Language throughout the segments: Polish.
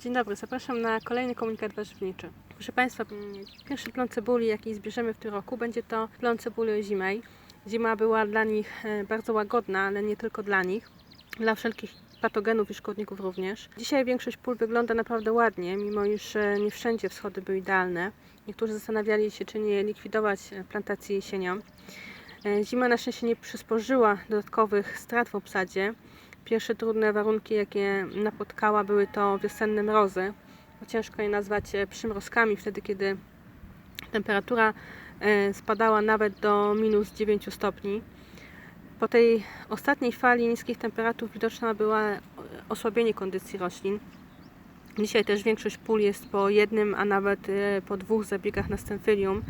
Dzień dobry, zapraszam na kolejny komunikat warzywniczy. Proszę Państwa, mm, pierwszy plon cebuli, jaki zbierzemy w tym roku, będzie to plon cebuli ozimej. Zima była dla nich e, bardzo łagodna, ale nie tylko dla nich, dla wszelkich patogenów i szkodników również. Dzisiaj większość pól wygląda naprawdę ładnie, mimo iż e, nie wszędzie wschody były idealne. Niektórzy zastanawiali się, czy nie likwidować e, plantacji jesienią. Zima na szczęście nie przysporzyła dodatkowych strat w obsadzie. Pierwsze trudne warunki, jakie napotkała, były to wiosenne mrozy. Bo Ciężko je nazwać e, przymrozkami, wtedy kiedy temperatura e, spadała nawet do minus 9 stopni. Po tej ostatniej fali niskich temperatur widoczna była e, osłabienie kondycji roślin. Dzisiaj też większość pól jest po jednym, a nawet e, po dwóch zabiegach na stemphylium,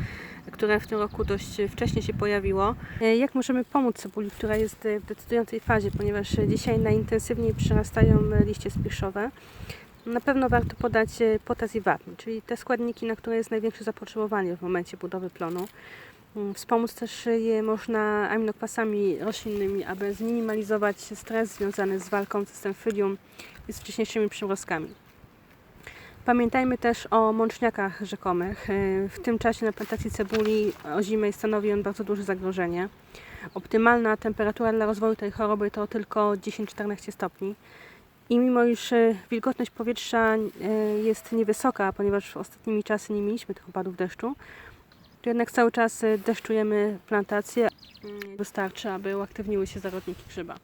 które w tym roku dość wcześnie się pojawiło. E, Jak możemy pomóc cebuli, która jest e, w decydującej fazie, ponieważ dzisiaj najintensywniej przyrastają e, liście spiczowe? Na pewno warto podać potas i wapń, czyli te składniki, na które jest największe zapotrzebowanie w momencie budowy plonu. Mm, Wspomóc też je można aminokwasami roślinnymi, aby zminimalizować stres związany z walką ze stemphylium i z wcześniejszymi przymrozkami. Pamiętajmy też o mączniakach rzekomych. E, W tym czasie na plantacji cebuli ozimej stanowi on bardzo duże zagrożenie. Optymalna temperatura dla rozwoju tej choroby to tylko 10-14 stopni. I mimo iż e, wilgotność powietrza e, jest niewysoka, ponieważ w ostatnimi czasy nie mieliśmy tych opadów deszczu, to jednak cały czas deszczujemy plantację. Mm, Wystarczy, aby uaktywniły się zarodniki grzyba.